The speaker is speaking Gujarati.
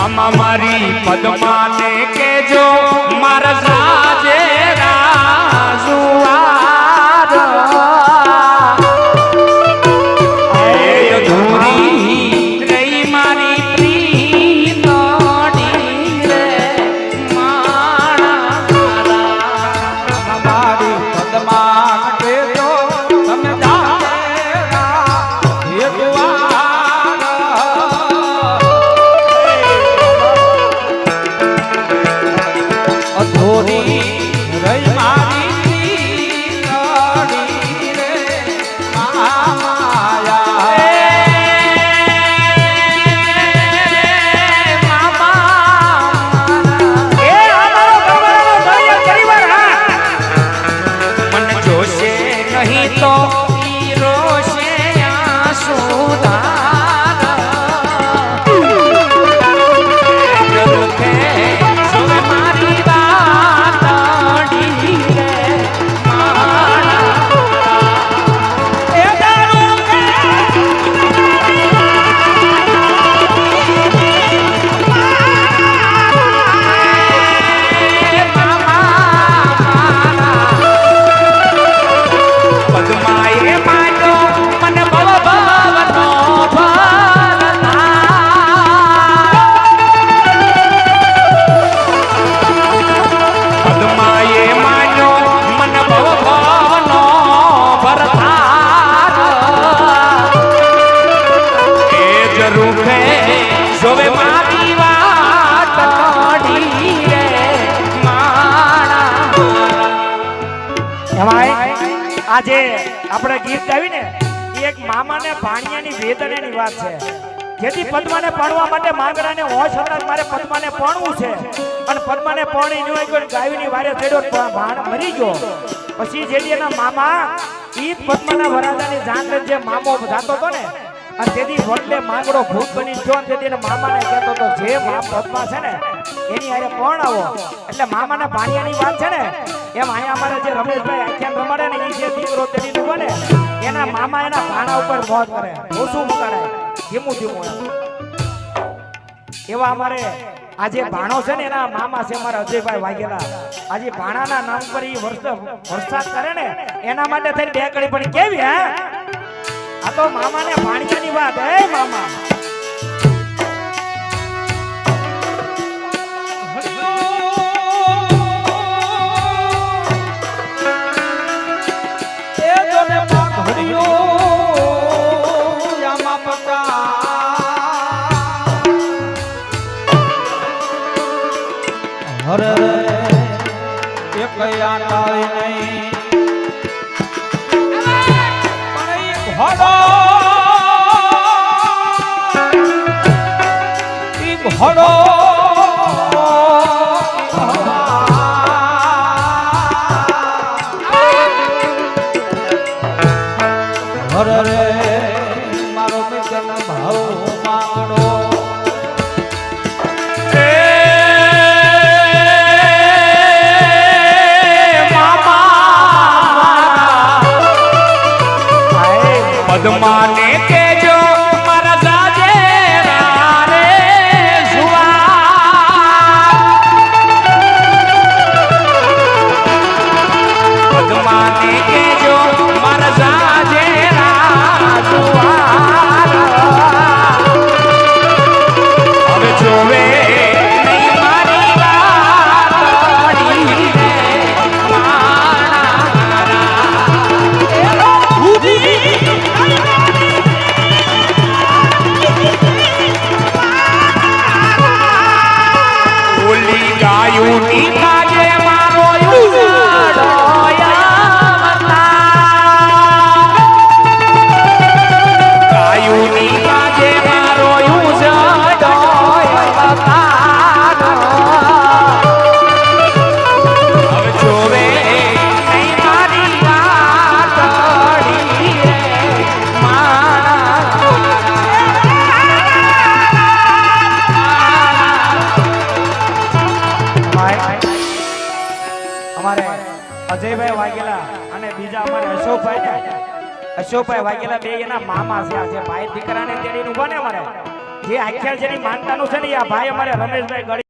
મામા મારી પદ્માને કેજો મારા આજે આપણે ગીત ગાવી ને એક મામા ને ભાણિયાની વેદનાની વાત છે. જેથી પદ્માને પડવા માટે માંગરાને હોશ હતા મારે પદ્માને પડવું છે. અને પદ્માને પડી ન કોઈ ગાયની વારે ચડ્યો ભાણ મરી ગયો. પછી જેથી એના મામા ઈ પદ્માના વરાજાની જાન જે મામો જાતો હતો ને, અને તેથી વડલે માંગડો ભૂત બની ગયો અને તેથી મામાને કહેતો હતો, જે મા પદ્મા છે ને, એની હારે પણ આવો. એટલે મામાના ભાણિયાની વાત છે ને એમ અહીંયા અમારે જે રમેશભાઈ આખ્યાન રમાડે ને એ જે દીકરો તેની બને એના મામા એના ભાણા ઉપર મોત કરે, ઓછું મુકાડે ધીમું ધીમું એવા અમારે આજે ભાણો છે ને એના મામા છે અમારા અજયભાઈ વાઘેલા. આજે ભાણાના નામ પર એ વર્ષ, વરસાદ કરે ને, એના માટે થઈને બે કડી પણ કેવી, હે? આ તો મામાને ભાણિયાની વાત, હે મામા? હર એક તાળી નહીં. ઘોડો ઘોડો હર રે મારો મિત્ર ભાવ માંગડો પદ્માને બીજા અમારે અશોકભાઈ અશોકભાઈ વાઘેલા બે એના મામા છે. આજે ભાઈ દીકરાને તેડીને ઊભા ને અમારે જે આખ્યાન જેની માનતાનું છે ને આ ભાઈ અમારે રમેશભાઈ